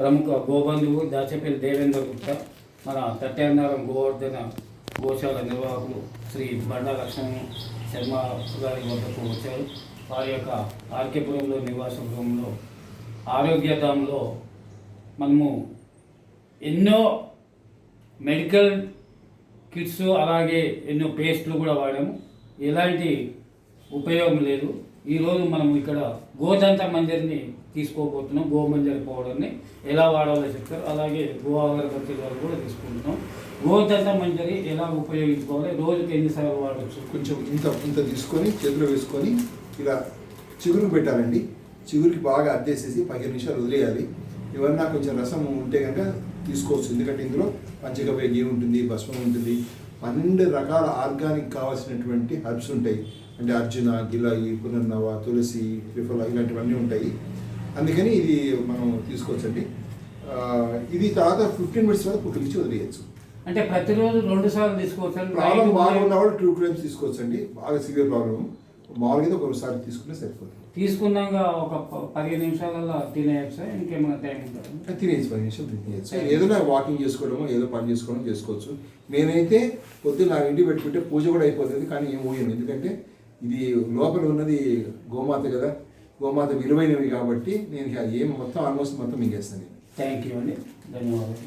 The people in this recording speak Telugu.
ప్రముఖ గోబంధువు దాచపల్లి దేవేంద్ర గుప్తా మన తట్టేందారం గోవర్ధన గోశాల నిర్వాహకులు శ్రీ బండా లక్ష్మణ్ శర్మ గారి వద్దకు వచ్చారు. వారి యొక్క ఆర్కేపురంలో నివాస గృహంలో ఆరోగ్యధాంలో మనము ఎన్నో మెడికల్ కిట్స్ అలాగే ఎన్నో పేస్ట్లు కూడా వాడాము. ఎలాంటి ఉపయోగం లేదు. ఈరోజు మనం ఇక్కడ గోదంత మంజరిని తీసుకోబోతున్నాం గో మంజరి పౌడర్ని. ఎలా వాడాలో చెప్తారు. అలాగే గో అగరబత్తి గారు కూడా తీసుకుంటున్నాం. గోదంత మంజరి ఎలా ఉపయోగించుకోవాలి? రోజుకి ఎన్నిసార్లు వాడచ్చు? కొంచెం ఇంత ఇంత తీసుకొని చేతిలో వేసుకొని ఇలా చిగురు పెట్టాలండి. చిగురికి బాగా అద్దేసేసి పదిహేను నిమిషాలు వదిలేయాలి. ఏమన్నా కొంచెం రసం ఉంటే కనుక తీసుకోవచ్చు. ఎందుకంటే ఇందులో పంచగవ్య గీ ఉంటుంది భస్మం ఉంటుంది పన్నెండు రకాల ఆర్గానిక్ కావాల్సినటువంటి హర్బ్స్ ఉంటాయి. అంటే అర్జున గిలాయి పునర్నవ తులసి విఫల ఇలాంటివన్నీ ఉంటాయి. అందుకని ఇది మనం తీసుకోవచ్చండి. ఇది తర్వాత ఫిఫ్టీన్ మినిట్స్ వరకు పుట్టించి వదిలేయచ్చు. అంటే ప్రతిరోజు రెండు సార్లు తీసుకోవచ్చు ప్రాబ్లం బాగా ఉన్నవాళ్ళు టూ టైమ్స్ తీసుకోవచ్చండి. బాగా సివియర్ ప్రాబ్లం మామూలుగా ఒకసారి తీసుకుంటే సరిపోతుంది. తీసుకున్నాక ఒక పదిహేను నిమిషాలలో తినేయచ్చా? ఇంకేమైనా టైం ఉంటుంది తినేసి పది నిమిషాలు తినేయచ్చు. ఏదైనా వాకింగ్ చేసుకోవడమో ఏదో పని చేసుకోవడం చేసుకోవచ్చు. నేనైతే పొద్దున్న నా ఇంటికి పెట్టుకుంటే పూజ కూడా అయిపోతుంది కానీ ఏం ఊయను. ఎందుకంటే ఇది లోపల ఉన్నది గోమాత కదా. గోమాత విలువైనవి కాబట్టి నేను ఏం మొత్తం ఆల్మోస్ట్ మొత్తం మింగేస్తాను. థ్యాంక్ యూ అండి. ధన్యవాదాలు.